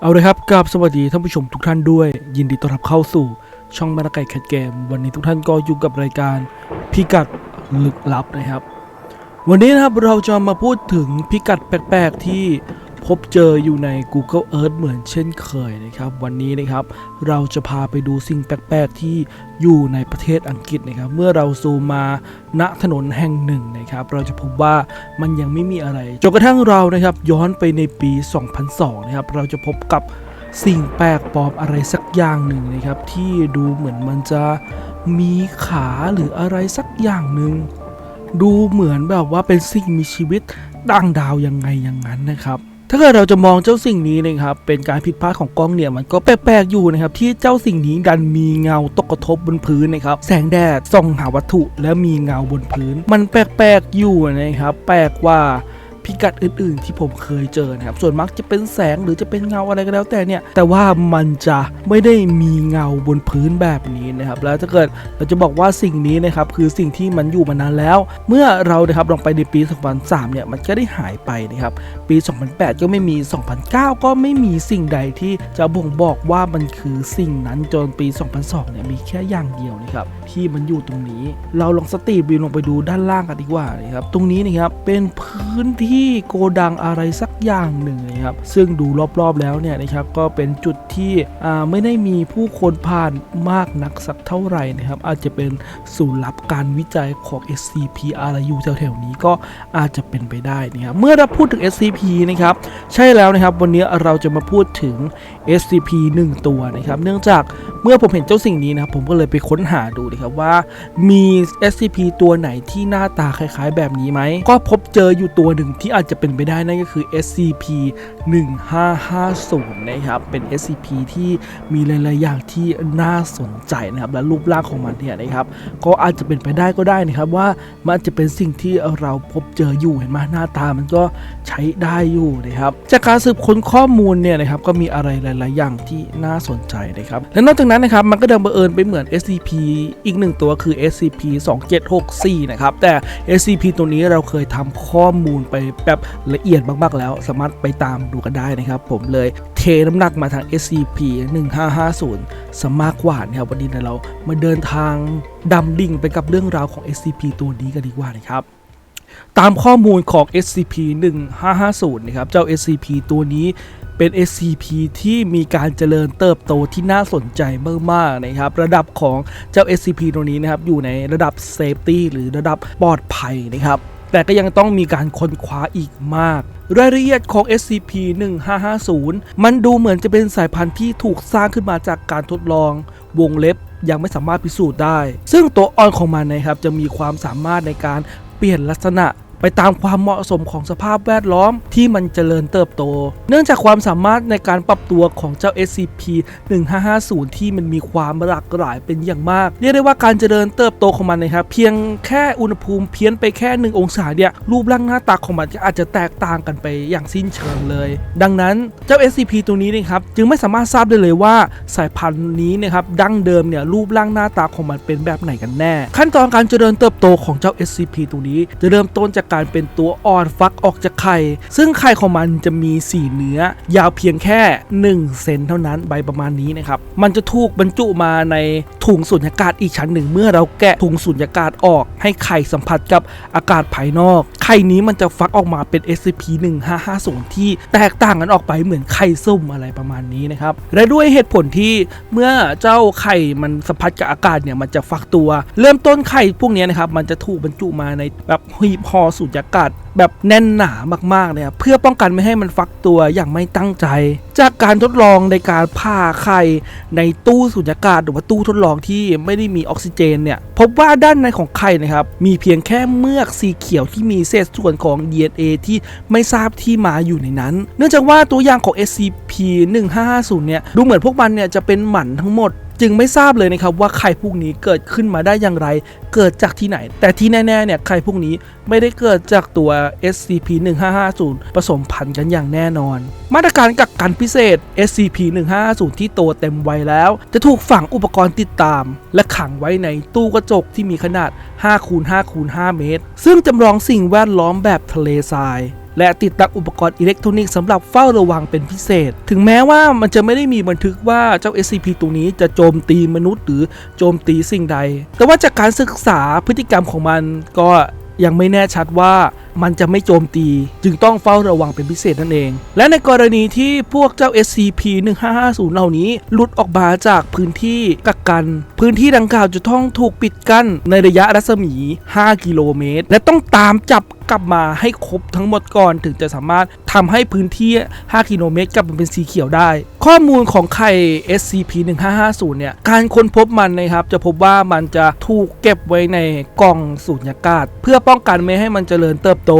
เอาเลยครับกับสวัสดีท่านผู้ชมทุกท่านด้วย ยินดีต้อนรับเข้าสู่ช่องมานาไก่แคทเกม วันนี้ทุกท่านก็อยู่กับรายการพิกัดลึกลับนะครับ วันนี้นะครับเราจะมาพูดถึงพิกัดแปลกๆที่ พบเจออยู่ใน Google Earth เหมือนเช่นเคยนะครับ วันนี้นะครับเราจะพาไปดูสิ่งแปลกๆที่อยู่ในประเทศอังกฤษนะครับ เมื่อเราซูมมาณถนนแห่งหนึ่งนะครับ เราจะพบว่ามันยังไม่มีอะไรจนกระทั่งเรานะครับย้อนไปในปี 2002 นะครับ เราจะพบกับสิ่งแปลกปลอมอะไรสักอย่างหนึ่งนะครับ ที่ดูเหมือนมันจะมีขาหรืออะไรสักอย่างหนึ่งดูเหมือนแบบว่าเป็นสิ่งมีชีวิตต่างดาวยังไงอย่างนั้นนะครับ ถ้าเกิดเราจะมองเจ้าสิ่งนี้นะครับ เป็นการผิดพลาดของกล้องเนี่ยมันก็แปลกๆอยู่นะครับที่เจ้าสิ่งนี้ดันมีเงาตกกระทบบนพื้นนะครับ แสงแดดส่องหาวัตถุและมีเงาบนพื้น มันแปลกๆอยู่นะครับ แปลกกว่า พิกัดอื่น ๆ ที่ผมเคยเจอนะครับส่วนมากจะเป็นแสงหรือจะเป็นเงาอะไรก็แล้วแต่เนี่ยแต่ว่ามันจะไม่ได้มีเงาบนพื้นแบบนี้นะครับแล้วถ้าเกิดเราจะบอกว่าสิ่งนี้นะครับคือสิ่งที่มันอยู่มานานแล้ว เมื่อเรานะครับลองไปในปี 2003 เนี่ยมันก็ได้หายไปนะครับปี 2008 ก็ไม่มี 2009 ก็ไม่มีสิ่งใดที่จะบ่งบอกว่ามันคือสิ่งนั้นจนปี 2002 เนี่ยมีแค่อย่างเดียวนะครับที่มันอยู่ตรงนี้ เราลองสตรีทวิวลงไปดูด้านล่างกันดีกว่านะครับตรงนี้นะครับเป็นพื้นที่โกดังอะไรสักอย่างหนึ่งนะครับ ซึ่งดูรอบๆแล้วเนี่ยนะครับก็เป็นจุดที่ไม่ได้มีผู้คนผ่านมากนักสักเท่าไหร่นะครับ อาจจะเป็นศูนย์ลับการวิจัยของ SCP อะไรอยู่แถวๆนี้ก็อาจจะเป็นไปได้นะครับเมื่อเราพูดถึง SCP นะครับใช่แล้วนะครับวันนี้เราจะมาพูดถึง SCP 1 ตัวนะครับ เนื่องจาก เมื่อผมเห็นเจ้าสิ่งนี้นะครับผมก็เลยไปค้นหาดูนะครับว่ามี SCP ตัวไหนที่หน้าตาคล้ายๆ แบบนี้ไหม ก็พบเจออยู่ตัวหนึ่งที่อาจจะเป็นไปได้นั่นก็คือ SCP 1550นะครับเป็น SCP ที่มีหลายๆอย่างที่น่าสนใจนะครับและรูปร่างของมันเนี่ยนะครับก็อาจจะเป็นไปได้ก็ได้นะครับว่ามันจะเป็นสิ่งที่เราพบเจออยู่เห็นไหมหน้าตามันก็ใช้ได้อยู่นะครับจากการสืบค้นข้อมูลเนี่ยนะครับก็มีอะไรหลาย ๆ อย่างที่น่าสนใจนะครับและนอกจากนั้นนะครับมันก็ดันบังเอิญไปเหมือน SCP อีกหนึ่งตัวคือ SCP 2764นะครับแต่ SCP ตัวนี้เราเคยทำข้อมูลไปแบบละเอียดมากๆแล้ว สามารถไปตามดูกันได้นะครับ ผมเลยเทน้ำหนักมาทาง SCP 1550สมากกว่านะครับวันนี้เรามาเดินทางดำดิ่งไปกับเรื่องราวของ SCP ตัวนี้กันดีกว่านะครับตามข้อมูลของ SCP-1550 นะครับเจ้า SCP ตัวนี้ เป็น SCP ที่มีการเจริญเติบโตที่น่าสนใจมากๆนะครับ ระดับของเจ้า SCP ตัวนี้นะครับ อยู่ในระดับ Safety หรือระดับปลอดภัยนะครับ แต่ก็ยังต้องมีการค้นคว้าอีกมาก รายละเอียดของ SCP-1550 มันดูเหมือนจะเป็นสายพันธุ์ที่ถูกสร้างขึ้นมาจากการทดลอง วงเล็บยังไม่สามารถพิสูจน์ได้ ซึ่งตัวอ่อนของมันนะครับจะมีความสามารถในการเปลี่ยนลักษณะ ไปตามความเหมาะสมของสภาพแวดล้อมที่มันเจริญเติบโต เนื่องจากความสามารถในการปรับตัวของเจ้า SCP 1550 ที่มันมีความหลากหลายเป็นอย่างมาก เรียกได้ว่าการเจริญเติบโตของมันนะครับ เพียงแค่อุณหภูมิเพี้ยนไปแค่ 1 องศาเนี่ยรูปร่างหน้าตาของมันก็อาจจะแตกต่างกันไปอย่างสิ้นเชิงเลย ดังนั้นเจ้า SCP ตัวนี้นะครับจึงไม่สามารถทราบได้เลยว่าสายพันธุ์นี้นะครับดั้งเดิมเนี่ยรูปร่างหน้าตาของมันเป็นแบบไหนกันแน่ ขั้นตอนการเจริญเติบโตของเจ้า SCP ตัวนี้จะเริ่มต้นจากการเป็นตัวอ่อนฟักออกจากไข่ ซึ่งไข่ของมันจะมีสีเนื้อ ยาวเพียงแค่ 1 เซนเท่านั้นใบประมาณนี้นะครับ มันจะถูกบรรจุมาในถุงสุญญากาศอีกชั้นหนึ่ง เมื่อเราแกะถุงสุญญากาศออก ให้ไข่สัมผัสกับอากาศภายนอก ไข่นี้มันจะฟักออกมาเป็น SCP 1550 ที่แตกต่างกันออกไปเหมือนไข่ส้มอะไรประมาณนี้นะครับ และด้วยเหตุผลที่เมื่อเจ้าไข่มันสัมผัสกับอากาศเนี่ยมันจะฟักตัว เริ่มต้นไข่พวกนี้นะครับมันจะถูกบรรจุมาในแบบหีบห่อสุญญากาศแบบแน่นหนามากๆเลยครับเพื่อป้องกันไม่ให้มันฟักตัวอย่างไม่ตั้งใจ จากการทดลองในการผ่าไข่ในตู้สุญญากาศหรือว่าตู้ทดลองที่ไม่ได้มีออกซิเจนเนี่ยพบว่าด้านในของไข่นะครับมีเพียงแค่เมือกสีเขียวที่มีเศษส่วนของ DNA ที่ไม่ทราบที่มาอยู่ในนั้น เนื่องจากว่าตัวอย่างของ SCP 1550 เนี่ยดูเหมือนพวกมันเนี่ยจะเป็นหมันทั้งหมด จึงไม่ทราบเลยนะครับว่าไข่พวกนี้เกิดขึ้นมาได้อย่างไร เกิดจากที่ไหน แต่ที่แน่ๆเนี่ยไข่พวกนี้ไม่ได้เกิดจากตัว SCP-1550 ผสมพันธุ์กันอย่างแน่นอน มาตรการกักกันพิเศษ SCP-1550 ที่โตเต็มวัยแล้ว จะถูกฝังอุปกรณ์ติดตาม และขังไว้ในตู้กระจกที่มีขนาด5คูณ5คูณ5เมตร ซึ่งจำลองสิ่งแวดล้อมแบบทะเลทราย และติดตั้งอุปกรณ์อิเล็กทรอนิกส์สำหรับเฝ้าระวังเป็นพิเศษ ถึงแม้ว่ามันจะไม่ได้มีบันทึกว่าเจ้า SCP ตัวนี้จะโจมตีมนุษย์หรือโจมตีสิ่งใด แต่ว่าจากการศึกษาพฤติกรรมของมันก็ยังไม่แน่ชัดว่ามันจะไม่โจมตี จึงต้องเฝ้าระวังเป็นพิเศษนั่นเอง และในกรณีที่พวกเจ้า SCP-1550 เหล่านี้หลุดออกมาจากพื้นที่กักกัน พื้นที่ดังกล่าวจะต้องถูกปิดกั้นในระยะรัศมี 5 กิโลเมตร และต้องตามจับ กลับมาให้ครบทั้งหมดก่อนถึงจะสามารถทำให้พื้นที่ 5 กิโลเมตรกลับมาเป็นสีเขียวได้ ข้อมูลของไข่ SCP-1550 เนี่ย การค้นพบมันนะครับ จะพบว่ามันจะถูกเก็บไว้ในกล่องสูญญากาศ เพื่อป้องกันไม่ให้มันเจริญเติบโต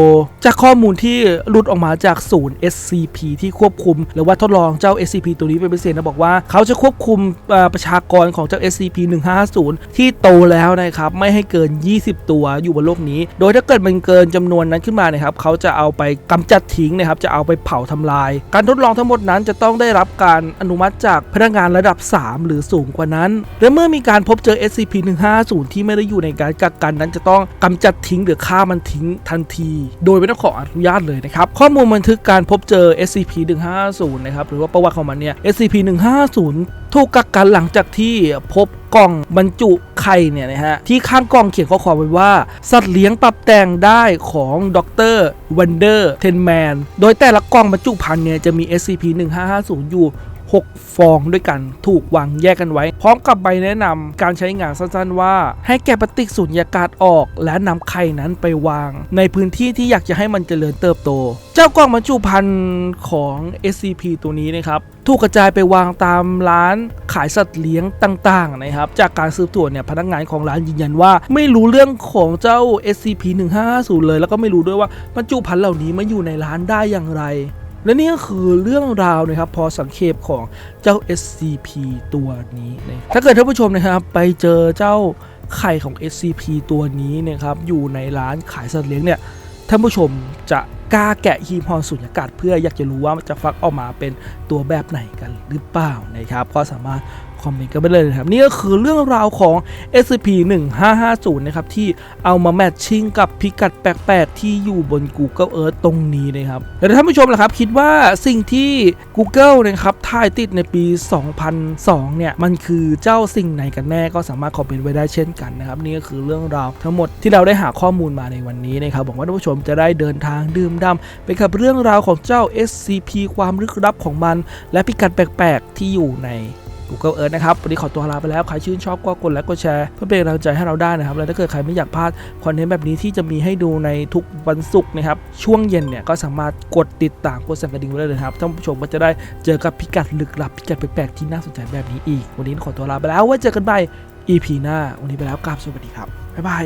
จากข้อมูลที่หลุดออกมาจากศูนย์ SCP ที่ควบคุม หรือว่าทดลองเจ้า SCP ตัวนี้เป็นพิเศษนะบอกว่าเขาจะควบคุมประชากรของเจ้า SCP-150 ที่โตแล้วนะครับไม่ให้เกิน 20 ตัวอยู่บนโลกนี้ โดยถ้าเกิดมันเกินจำนวนวนนั้นขึ้นมานะครับเขาจะเอาไปกำจัดทิ้งนะครับจะเอาไปเผาทำลาย การทดลองทั้งหมดนั้นจะต้องได้รับการอนุมัติจากพนักงานระดับ 3 หรือสูงกว่านั้น และเมื่อมีการพบเจอ SCP-150 ที่ไม่ได้อยู่ในการกักกันนั้นจะต้องกำจัดทิ้งหรือฆ่ามันทิ้งทันที โดยไม่ต้องขออนุญาตเลยนะครับข้อมูลบันทึกการพบเจอ SCP-150 นะครับหรือว่าประวัติของมันเนี่ย SCP-150 ถูกกักกันหลังจากที่พบกล่องบรรจุ ไข่เนี่ยนะฮะที่ข้างกล่องเขียนข้อความไว้ว่า สัตว์เลี้ยงปรับแต่งได้ของดรวันเดอร์เทนแมนโดยแต่ละกล่องบรรจุภัณฑ์เนี่ยจะมี SCP-1550 อยู่ 6 ฟองด้วยกันถูกวางแยกกันไว้ พร้อมกับใบแนะนำการใช้งานสั้นๆว่า ให้แกะปฏิกสุญญากาศออก และนำไข่นั้นไปวาง ในพื้นที่ที่อยากจะให้มันเจริญเติบโต เจ้ากล่องบรรจุภัณฑ์ของ SCP ตัวนี้นะครับถูกกระจายไปวางตามร้านขายสัตว์เลี้ยงต่างๆนะครับจากการสืบสวนเนี่ยพนักงานของร้านยืนยันว่า ไม่รู้เรื่องของเจ้า SCP 1550เลย แล้วก็ไม่รู้ด้วยว่าบรรจุภัณฑ์เหล่านี้มาอยู่ในร้านได้อย่างไร และนี่ก็คือเรื่องราวนะครับพอสังเขปของเจ้า SCP ตัวนี้นะถ้าเกิดท่านผู้ชมนะครับไปเจอเจ้าไข่ของ SCP ตัวนี้นะครับอยู่ในร้านขายสัตว์เลี้ยงเนี่ยท่านผู้ชมจะกล้าแกะฮีพอสุญญากาศเพื่ออยากจะรู้ว่ามันจะฟักออกมาเป็นตัวแบบไหนกันหรือเปล่านะครับก็สามารถ คอมเมนต์กันไปเลยนะครับ นี่ก็คือเรื่องราวของ SCP 1550 นะครับที่เอามาแมทชิ่งกับพิกัดแปลกๆที่อยู่บน Google Earth ตรงนี้นะครับแล้วท่านผู้ชมล่ะครับ คิดว่าสิ่งที่ Google นะครับถ่ายติดในปี 2002 เนี่ย มันคือเจ้าสิ่งไหนกันแน่ก็สามารถคอมเมนต์ไว้ได้เช่นกันนะครับนี่ก็คือเรื่องราวทั้งหมดที่เราได้หาข้อมูลมาในวันนี้นะครับหวังว่าท่านผู้ชมจะได้เดินทางดื่มด่ำไปกับเรื่องราวของเจ้า SCP ความลึกลับของมัน และพิกัดแปลกๆที่อยู่ใน Google Earth นะครับวันนี้ขอตัวลาไปแล้ว ใครชื่นชอบก็กดไลค์กดแชร์เพื่อเป็นกำลังใจให้เราได้นะครับ และถ้าเกิดใครไม่อยากพลาดคอนเทนต์แบบนี้ที่จะมีให้ดูในทุกวันศุกร์นะครับ ช่วงเย็นเนี่ยก็สามารถกดติดตามกดสั่นกระดิ่งไว้เลยนะครับท่านผู้ชมก็จะได้เจอกับพิกัดลึกลับพิกัดแปลกๆที่น่าสนใจแบบนี้อีก วันนี้ขอตัวลาไปแล้วไว้เจอกันใหม่ EP หน้า วันนี้ไปแล้วกราบสวัสดีครับบ๊ายบาย